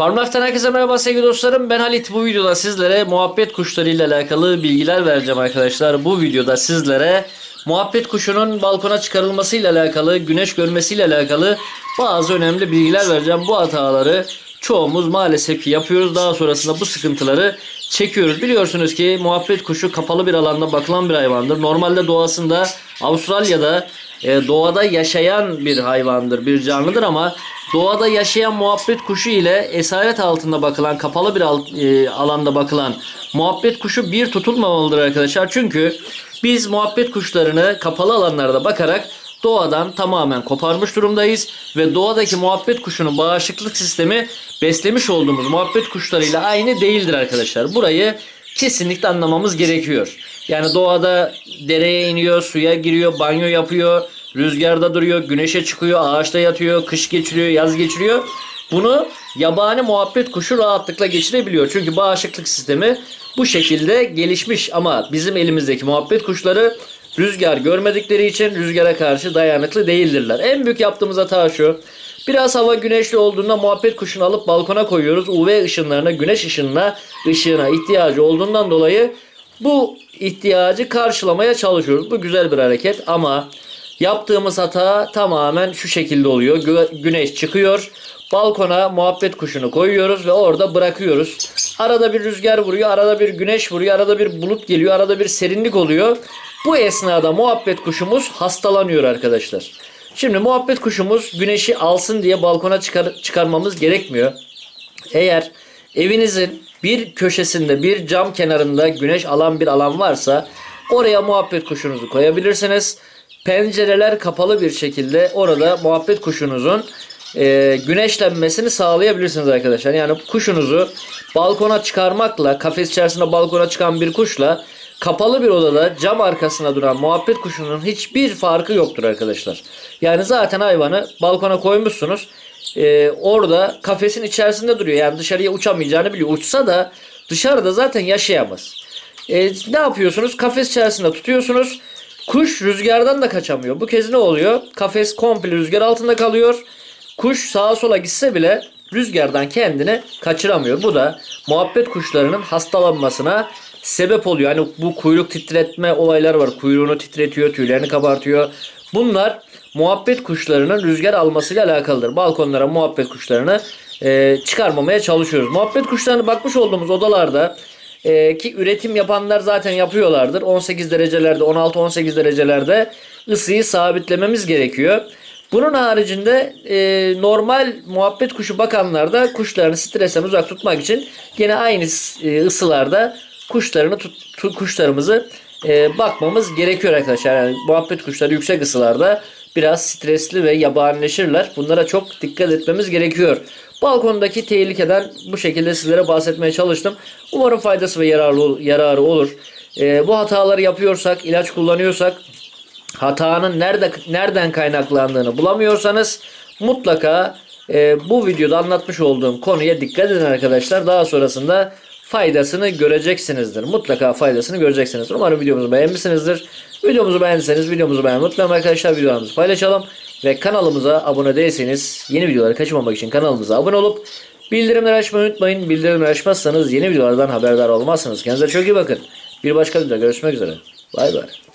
Farmlife'den herkese merhaba sevgili dostlarım. Ben Halit. Bu videoda sizlere muhabbet kuşları ile alakalı bilgiler vereceğim arkadaşlar. Bu videoda sizlere muhabbet kuşunun balkona çıkarılması ile alakalı, güneş görmesi ile alakalı bazı önemli bilgiler vereceğim. Bu hataları çoğumuz maalesef ki yapıyoruz. Daha sonrasında bu sıkıntıları çekiyoruz. Biliyorsunuz ki muhabbet kuşu kapalı bir alanda bakılan bir hayvandır. Normalde doğasında Avustralya'da e, doğada yaşayan bir hayvandır, bir canlıdır ama doğada yaşayan muhabbet kuşu ile esaret altında bakılan, kapalı bir al- e, alanda bakılan muhabbet kuşu bir tutulmamalıdır arkadaşlar. Çünkü biz muhabbet kuşlarını kapalı alanlarda bakarak doğadan tamamen koparmış durumdayız ve doğadaki muhabbet kuşunun bağışıklık sistemi beslemiş olduğumuz muhabbet kuşlarıyla aynı değildir arkadaşlar. Burayı kesinlikle anlamamız gerekiyor. Yani doğada dereye iniyor, suya giriyor, banyo yapıyor, rüzgarda duruyor, güneşe çıkıyor, ağaçta yatıyor, kış geçiriyor, yaz geçiriyor. Bunu yabani muhabbet kuşu rahatlıkla geçirebiliyor. Çünkü bağışıklık sistemi bu şekilde gelişmiş ama bizim elimizdeki muhabbet kuşları rüzgar görmedikleri için rüzgara karşı dayanıklı değildirler. En büyük yaptığımız hata şu. Biraz hava güneşli olduğunda muhabbet kuşunu alıp balkona koyuyoruz. UV ışınlarına, güneş ışınına, ışığına ihtiyacı olduğundan dolayı bu ihtiyacı karşılamaya çalışıyoruz. Bu güzel bir hareket ama yaptığımız hata tamamen şu şekilde oluyor. Gü- güneş çıkıyor. Balkona muhabbet kuşunu koyuyoruz ve orada bırakıyoruz. Arada bir rüzgar vuruyor, arada bir güneş vuruyor, arada bir bulut geliyor, arada bir serinlik oluyor. Bu esnada muhabbet kuşumuz hastalanıyor arkadaşlar. Şimdi muhabbet kuşumuz güneşi alsın diye balkona çıkar, çıkarmamız gerekmiyor. Eğer evinizin bir köşesinde bir cam kenarında güneş alan bir alan varsa oraya muhabbet kuşunuzu koyabilirsiniz. Pencereler kapalı bir şekilde orada muhabbet kuşunuzun e, güneşlenmesini sağlayabilirsiniz arkadaşlar. Yani kuşunuzu balkona çıkarmakla kafes içerisinde balkona çıkan bir kuşla kapalı bir odada cam arkasına duran muhabbet kuşunun hiçbir farkı yoktur arkadaşlar. Yani zaten hayvanı balkona koymuşsunuz. Ee, orada kafesin içerisinde duruyor. Yani dışarıya uçamayacağını biliyor. Uçsa da dışarıda zaten yaşayamaz. Ee, ne yapıyorsunuz? Kafes içerisinde tutuyorsunuz. Kuş rüzgardan da kaçamıyor. Bu kez ne oluyor? Kafes komple rüzgar altında kalıyor. Kuş sağa sola gitse bile rüzgardan kendini kaçıramıyor. Bu da muhabbet kuşlarının hastalanmasına sebep oluyor. Hani bu kuyruk titretme olaylar var. Kuyruğunu titretiyor, tüylerini kabartıyor. Bunlar muhabbet kuşlarının rüzgar almasıyla alakalıdır. Balkonlara muhabbet kuşlarını e, çıkarmamaya çalışıyoruz. Muhabbet kuşlarını bakmış olduğumuz odalarda e, ki üretim yapanlar zaten yapıyorlardır. 18 derecelerde, 16-18 derecelerde ısıyı sabitlememiz gerekiyor. Bunun haricinde e, normal muhabbet kuşu bakanlar da kuşlarını stresten uzak tutmak için gene aynı e, ısılarda kuşlarını tut, tu- kuşlarımızı e, bakmamız gerekiyor arkadaşlar. Yani muhabbet kuşları yüksek ısılarda biraz stresli ve yabanileşirler. Bunlara çok dikkat etmemiz gerekiyor. Balkondaki tehlikeden bu şekilde sizlere bahsetmeye çalıştım. Umarım faydası ve yararlı yararı olur. E, bu hataları yapıyorsak, ilaç kullanıyorsak hatanın nerede nereden kaynaklandığını bulamıyorsanız mutlaka e, bu videoda anlatmış olduğum konuya dikkat edin arkadaşlar. Daha sonrasında faydasını göreceksinizdir. Mutlaka faydasını göreceksinizdir. Umarım videomuzu beğenmişsinizdir. Videomuzu beğendiyseniz videomuzu beğenmeyi unutmayın arkadaşlar. Videolarımızı paylaşalım. Ve kanalımıza abone değilseniz yeni videoları kaçırmamak için kanalımıza abone olup bildirimleri açmayı unutmayın. Bildirimleri açmazsanız yeni videolardan haberdar olmazsınız. Kendinize çok iyi bakın. Bir başka videoda görüşmek üzere. Bay bay.